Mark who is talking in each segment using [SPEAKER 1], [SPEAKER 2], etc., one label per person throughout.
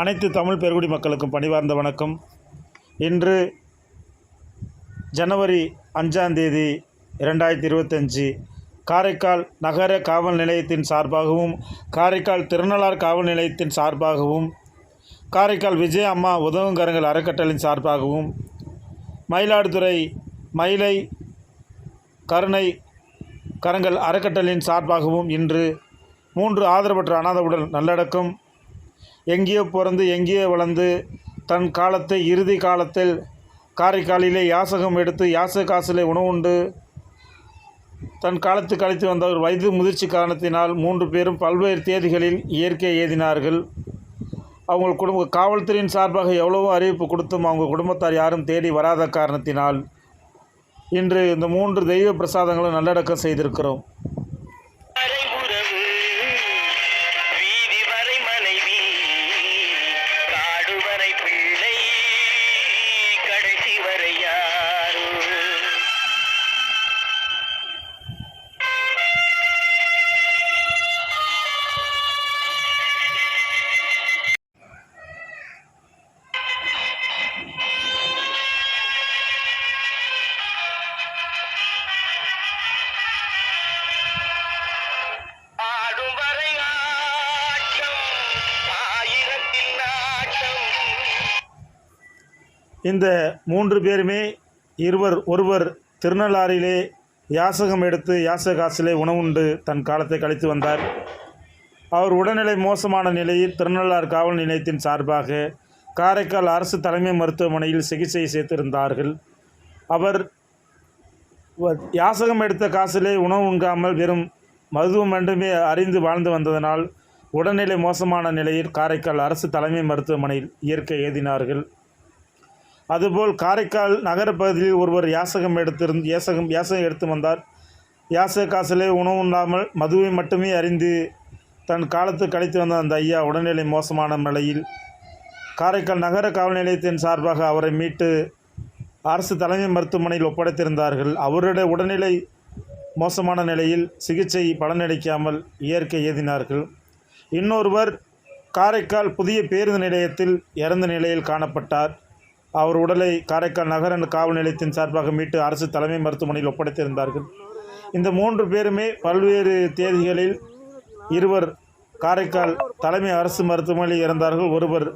[SPEAKER 1] அனைத்து தமிழ் பெருகுடி மக்களுக்கும் பணிவார்ந்த வணக்கம். இன்று ஜனவரி அஞ்சாம் தேதி இரண்டாயிரத்தி இருபத்தஞ்சி. காரைக்கால் நகர காவல் நிலையத்தின் சார்பாகவும் காரைக்கால் திருநள்ளார் காவல் நிலையத்தின் சார்பாகவும் காரைக்கால் விஜய அம்மா உதவுங்கரங்கள் அறக்கட்டளின் சார்பாகவும் மயிலாடுதுறை மயிலை கருணை கரங்கள் அறக்கட்டளின் சார்பாகவும் இன்று மூன்று ஆதரவற்ற அனாதை உடல் நல்லடக்கம் எங்கேயோ பிறந்து எங்கேயோ வளர்ந்து தன் காலத்தை இறுதி காலத்தில் காரைக்காலிலே யாசகம் எடுத்து யாசக காசிலே உணவுண்டு. தன் காலத்து கழித்து வந்த ஒரு வயது முதிர்ச்சி காரணத்தினால் மூன்று பேரும் பல்வேறு தேதிகளில் இயற்கை ஏதினார்கள். அவங்க குடும்ப காவல்துறையின் சார்பாக எவ்வளவோ அறிவிப்பு கொடுத்தும் அவங்க குடும்பத்தார் யாரும் தேடி வராத காரணத்தினால் இன்று இந்த மூன்று தெய்வ பிரசாதங்களும் நல்லடக்கம் செய்திருக்கிறோம். இந்த மூன்று பேருமே இருவர் ஒருவர் திருநள்ளாறிலே யாசகம் எடுத்து யாசக காசிலே உணவுண்டு தன் காலத்தை கழித்து வந்தார். அவர் உடல்நிலை மோசமான நிலையில் திருநள்ளார் காவல் நிலையத்தின் சார்பாக காரைக்கால் அரசு தலைமை மருத்துவமனையில் சிகிச்சை சேர்த்திருந்தார்கள். அவர் வ- யாசகம் எடுத்த காசிலே உணவு உண்காமல் வெறும் மருத்துவம் மட்டுமே அறிந்து வாழ்ந்து வந்ததனால் உடல்நிலை மோசமான நிலையில் காரைக்கால் அரசு தலைமை மருத்துவமனையில் இயற்கை எழுதினார்கள். அதுபோல் காரைக்கால் நகரப்பகுதியில் ஒருவர் யாசகம் எடுத்திருந்து யாசகம் யாசகம் எடுத்து வந்தார். யாசக காசிலே உணவு உண்ணாமல் மதுவை மட்டுமே அறிந்து தன் காலத்து கழித்து வந்த அந்த ஐயா உடல்நிலை மோசமான நிலையில் காரைக்கால் நகர காவல் நிலையத்தின் சார்பாக அவரை மீட்டு அரசு தலைமை மருத்துவமனையில் ஒப்படைத்திருந்தார்கள். அவருடைய உடல்நிலை மோசமான நிலையில் சிகிச்சை பலனளிக்காமல் இயற்கை ஏதினார்கள். இன்னொருவர் காரைக்கால் புதிய பேருந்து நிலையத்தில் இறந்த நிலையில் காணப்பட்டார். அவர் உடலை காரைக்கால் நகர காவல் நிலையத்தின் சார்பாக மீட்டு அரசு தலைமை மருத்துவமனையில் ஒப்படைத்திருந்தார்கள். இந்த மூன்று பேருமே பல்வேறு தேதிகளில் இருவர் காரைக்கால் தலைமை அரசு மருத்துவமனையில் இறந்தார்கள். ஒருவர்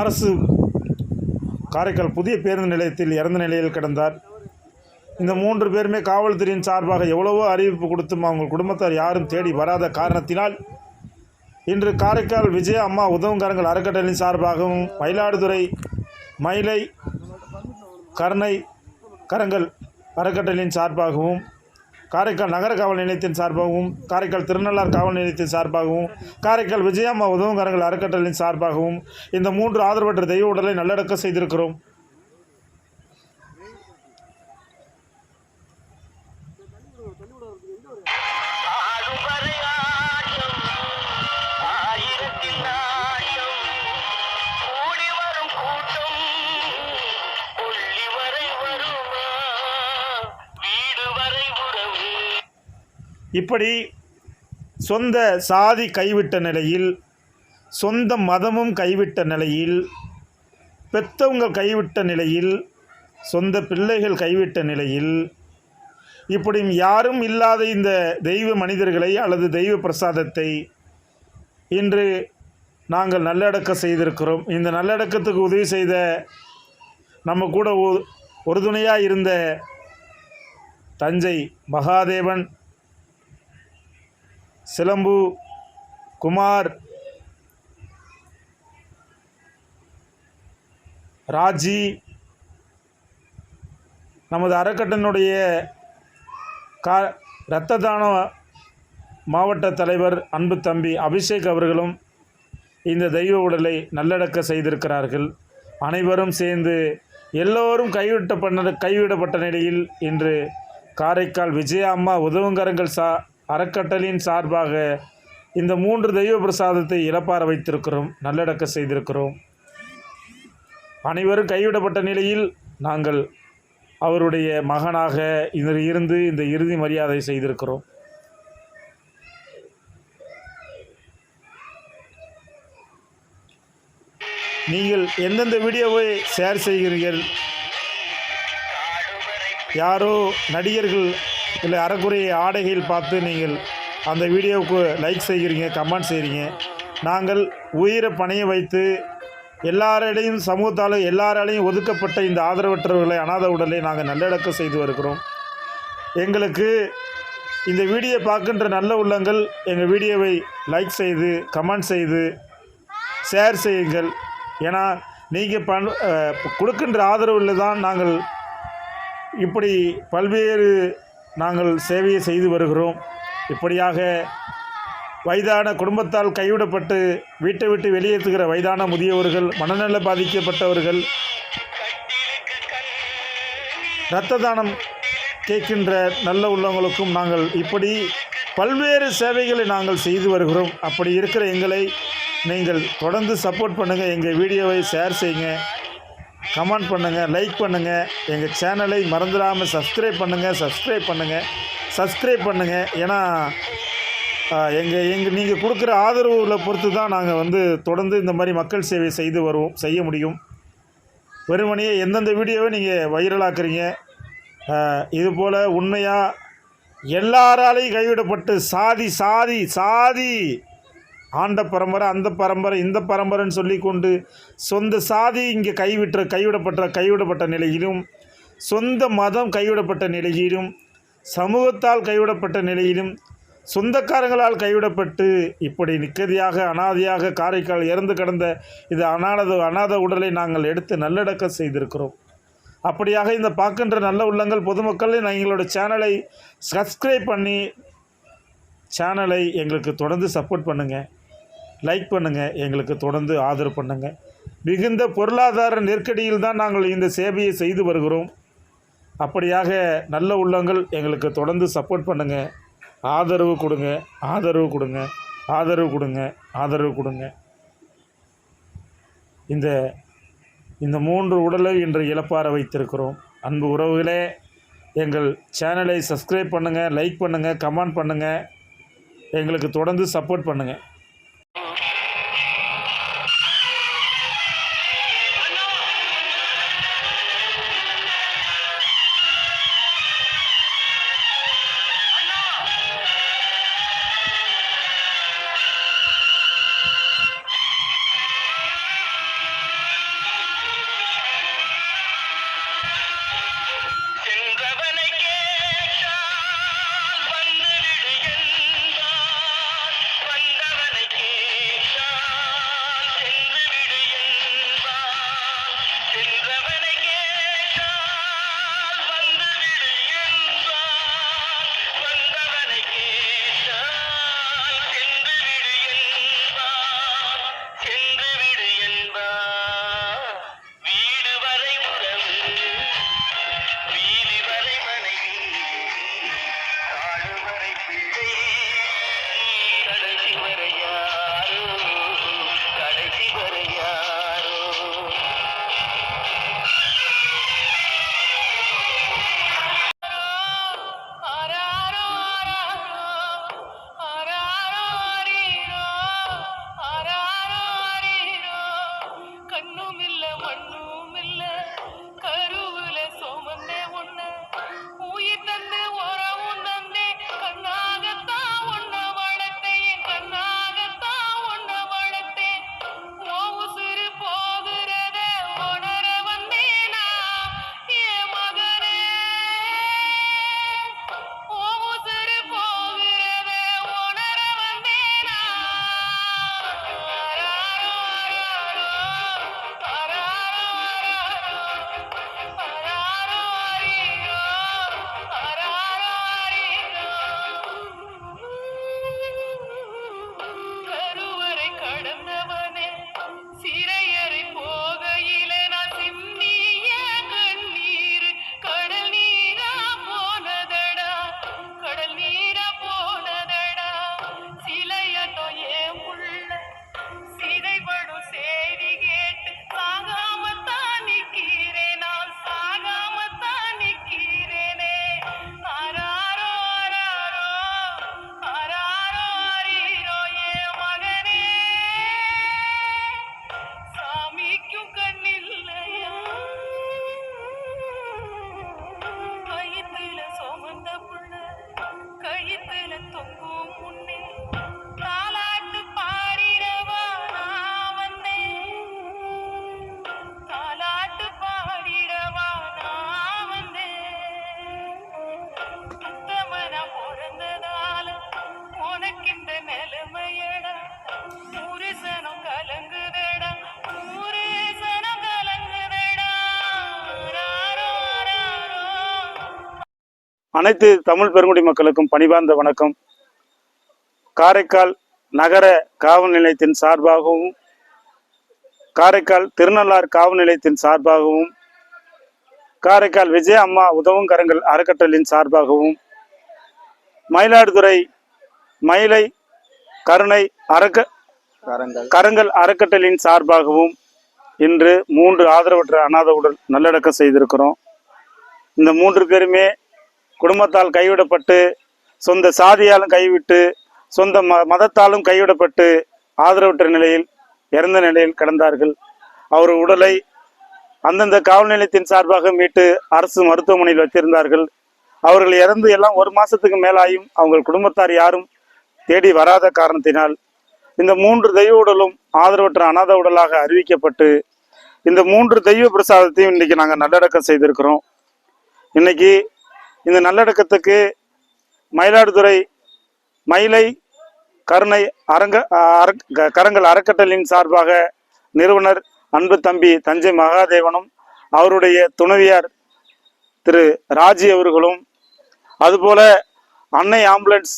[SPEAKER 1] அரசு காரைக்கால் புதிய பேருந்து நிலையத்தில் இறந்த நிலையில் கிடந்தார். இந்த மூன்று பேருமே காவல்துறையின் சார்பாக எவ்வளவோ அறிவிப்பு கொடுத்தும் அவங்க குடும்பத்தார் யாரும் தேடி வராத காரணத்தினால் இன்று காரைக்கால் விஜய அம்மா உதவுங்காரங்கள் அறக்கட்டளின் சார்பாகவும் மயிலாடுதுறை மயிலை கருணை கரங்கள் அறக்கட்டளின் சார்பாகவும் காரைக்கால் நகர காவல் நிலையத்தின் சார்பாகவும் காரைக்கால் திருநள்ளார் காவல் நிலையத்தின் சார்பாகவும் காரைக்கால் விஜயம்மா உதவுங்காரங்கள் அறக்கட்டளின் சார்பாகவும் இந்த மூன்று ஆதரவற்ற தெய்வ உடலை நல்லடக்கம் செய்திருக்கிறோம். இப்படி சொந்த சாதி கைவிட்ட நிலையில் சொந்த மதமும் கைவிட்ட நிலையில் பெத்தவங்க கைவிட்ட நிலையில் சொந்த பிள்ளைகள் கைவிட்ட நிலையில் இப்படி யாரும் இல்லாத இந்த தெய்வ மனிதர்களை அல்லது தெய்வ பிரசாதத்தை இன்று நாங்கள் நல்லடக்கம் செய்திருக்கிறோம். இந்த நல்லடக்கத்துக்கு உதவி செய்த நம்ம கூட ஒ- உறுதுணையாக இருந்த தஞ்சை மகாதேவன் சிலம்பு குமார் ராஜி நமது அறக்கட்டனுடைய கா இரத்த தான மாவட்ட தலைவர் அன்பு தம்பி அபிஷேக் அவர்களும் இந்த தெய்வ உடலை நல்லடக்க செய்திருக்கிறார்கள். அனைவரும் சேர்ந்து எல்லோரும் கைவிட்ட பண்ண கைவிடப்பட்ட நிலையில் இன்று காரைக்கால் விஜயா அம்மா உதவுங்கரங்கள் சா அறக்கட்டளின் சார்பாக இந்த மூன்று தெய்வ பிரசாதத்தை இழப்பார வைத்திருக்கிறோம் நல்லடக்க செய்திருக்கிறோம். அனைவரும் கைவிடப்பட்ட நிலையில் நாங்கள் அவருடைய மகனாக இதில் இருந்து இந்த இறுதி மரியாதை செய்திருக்கிறோம். நீங்கள் எந்தெந்த வீடியோவை ஷேர் செய்கிறீர்கள்? யாரோ நடிகர்கள் இல்லை அறக்குறைய ஆடைகள் பார்த்து நீங்கள் அந்த வீடியோவுக்கு லைக் செய்கிறீங்க கமெண்ட் செய்கிறீங்க. நாங்கள் உயிரை பணைய வைத்து எல்லாரிடையும் சமூகத்தால் எல்லாராலையும் ஒதுக்கப்பட்ட இந்த ஆதரவற்றவர்களை அனாத உடலை நாங்கள் நல்லடக்கம் செய்து வருகிறோம். எங்களுக்கு இந்த வீடியோ பார்க்கின்ற நல்ல உள்ளங்கள் எங்கள் வீடியோவை லைக் செய்து கமெண்ட் செய்து ஷேர் செய்யுங்கள். ஏன்னா நீங்கள் பண் கொடுக்கின்ற ஆதரவில் தான் நாங்கள் இப்படி பல்வேறு நாங்கள் சேவையை செய்து வருகிறோம். இப்படியாக வயதான குடும்பத்தால் கைவிடப்பட்டு வீட்டை விட்டு வெளியேற்றுகிற வயதான முதியவர்கள் மனநல பாதிக்கப்பட்டவர்கள் இரத்த தானம் கேட்கின்ற நல்ல உள்ளவங்களுக்கும் நாங்கள் இப்படி பல்வேறு சேவைகளை நாங்கள் செய்து வருகிறோம். அப்படி இருக்கிற எங்களை நீங்கள் தொடர்ந்து சப்போர்ட் பண்ணுங்கள் எங்கள் வீடியோவை ஷேர் செய்யுங்க. கமெண்ட் பண்ணுங்கள் லைக் பண்ணுங்கள் எங்கள் சேனலை மறந்துடாமல் சப்ஸ்கிரைப் பண்ணுங்கள் சப்ஸ்கிரைப் பண்ணுங்கள் சப்ஸ்கிரைப் பண்ணுங்கள் ஏன்னா எங்கள் எங்கள் நீங்கள் கொடுக்குற ஆதரவுகளை பொறுத்து தான் நாங்கள் வந்து தொடர்ந்து இந்த மாதிரி மக்கள் சேவை செய்து வருவோம் செய்ய முடியும். வெறுமனையே எந்தெந்த வீடியோவை நீங்கள் வைரலாக்குறீங்க இதுபோல் இது போல் உண்மையாக எல்லாராலையும் கைவிடப்பட்டு சாதி சாதி சாதி. ஆண்ட பரம்பரை அந்த பரம்பரை இந்த பரம்பரைன்னு சொல்லி கொண்டு சொந்த சாதி இங்கே கைவிட்ட கைவிடப்பட்ட கைவிடப்பட்ட நிலையிலும் சொந்த மதம் கைவிடப்பட்ட நிலையிலும் சமூகத்தால் கைவிடப்பட்ட நிலையிலும் சொந்தக்காரங்களால் கைவிடப்பட்டு இப்படி நிக்கதியாக அனாதையாக காரைக்கால் இறந்து கிடந்த இது அனாத அனாத உடலை நாங்கள் எடுத்து நல்லடக்கம் செய்திருக்கிறோம். அப்படியாக இந்த பார்க்கின்ற நல்ல உள்ளங்கள் பொதுமக்கள் எங்களோட சேனலை சப்ஸ்கிரைப் பண்ணி சேனலை எங்களுக்கு தொடர்ந்து சப்போர்ட் பண்ணுங்கள் லைக் பண்ணுங்கள் எங்களுக்கு தொடர்ந்து ஆதரவு பண்ணுங்கள் மிகுந்த பொருளாதார நெருக்கடியில் தான் நாங்கள் இந்த சேவையை செய்து வருகிறோம். அப்படியாக நல்ல உள்ளங்கள் எங்களுக்கு தொடர்ந்து சப்போர்ட் பண்ணுங்கள் ஆதரவு கொடுங்க ஆதரவு கொடுங்க ஆதரவு கொடுங்க ஆதரவு கொடுங்க. இந்த இந்த மூன்று உடலை இன்று இழப்பார வைத்திருக்கிறோம். அன்பு உறவுகளே எங்கள் சேனலை சப்ஸ்கிரைப் பண்ணுங்கள் லைக் பண்ணுங்கள் கமெண்ட் பண்ணுங்கள் எங்களுக்கு தொடர்ந்து சப்போர்ட் பண்ணுங்கள் அனைத்து தமிழ் பெருங்குடி மக்களுக்கும் பணிவார்ந்த வணக்கம். காரைக்கால் நகர காவல் நிலையத்தின் சார்பாகவும் காரைக்கால் திருநள்ளார் காவல் நிலையத்தின் சார்பாகவும் காரைக்கால் விஜய அம்மா உதவும் கரங்கள் அறக்கட்டளையின் சார்பாகவும் மயிலாடுதுறை மயிலை கருணை அறக்க
[SPEAKER 2] கரங்கள்.
[SPEAKER 1] அறக்கட்டளையின் சார்பாகவும் இன்று மூன்று ஆதரவற்ற அனாத உடல் நல்லடக்கம் செய்திருக்கிறோம். இந்த மூன்று பேருமே குடும்பத்தால் கைவிடப்பட்டு சொந்த சாதியாலும் கைவிட்டு சொந்த ம மதத்தாலும் கைவிடப்பட்டு ஆதரவற்ற நிலையில் இறந்த நிலையில் கிடந்தார்கள். அவர் உடலை அந்தந்த காவல் நிலையத்தின் சார்பாக மீட்டு அரசு மருத்துவமனையில் வச்சிருந்தார்கள் அவர்கள் இறந்து எல்லாம் ஒரு மாதத்துக்கு மேலாயும் அவங்க குடும்பத்தார் யாரும் தேடி வராத காரணத்தினால் இந்த மூன்று தெய்வ உடலும் ஆதரவற்ற அநாத உடலாக அறிவிக்கப்பட்டு இந்த மூன்று தெய்வ பிரசாதத்தையும் இன்னைக்கு நாங்கள் நல்லடக்கம் செய்திருக்கிறோம். இன்னைக்கு இந்த நல்லடக்கத்துக்கு மயிலாடுதுறை மயிலை கருணை அரங்க அறக்- க- கரங்கள் அறக்கட்டளையின் சார்பாக நிறுவனர் அன்பு தம்பி தஞ்சை மகாதேவனும் அவருடைய துணைவியார் திரு ராஜி அவர்களும் அதுபோல அன்னை ஆம்புலன்ஸ்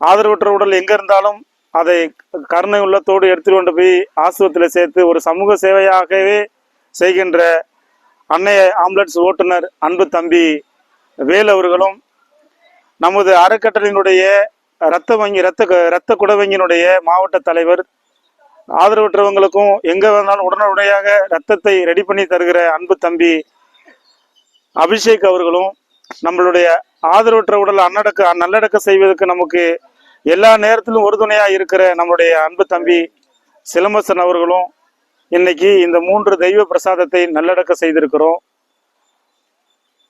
[SPEAKER 1] ஆதரவற்ற உடல் எங்கே இருந்தாலும் அதை கருணை உள்ளத்தோடு எடுத்து கொண்டு போய் ஆஸ்பத்திரியில் சேர்த்து ஒரு சமூக சேவையாகவே செய்கின்ற அன்னை ஆம்புலன்ஸ் ஓட்டுநர் அன்பு தம்பி வேல் அவர்களும் நமது அறக்கட்டளையினுடைய இரத்த வங்கி இரத்த இரத்த குட வங்கியினுடைய மாவட்ட தலைவர் ஆதரவற்றவங்களுக்கும் எங்கே வேணாலும் உடனடியாக ரத்தத்தை ரெடி பண்ணி தருகிற அன்பு தம்பி அபிஷேக் அவர்களும் நம்மளுடைய ஆதரவற்ற உடல் அன்னடக்க நல்லடக்க செய்வதற்கு நமக்கு எல்லா நேரத்திலும் உறுதுணையாக இருக்கிற நம்மளுடைய அன்பு தம்பி சிலம்பசன் அவர்களும் இன்னைக்கு இந்த மூன்று தெய்வ பிரசாதத்தை நல்லடக்க செய்திருக்கிறோம்.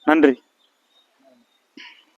[SPEAKER 1] நன்றி.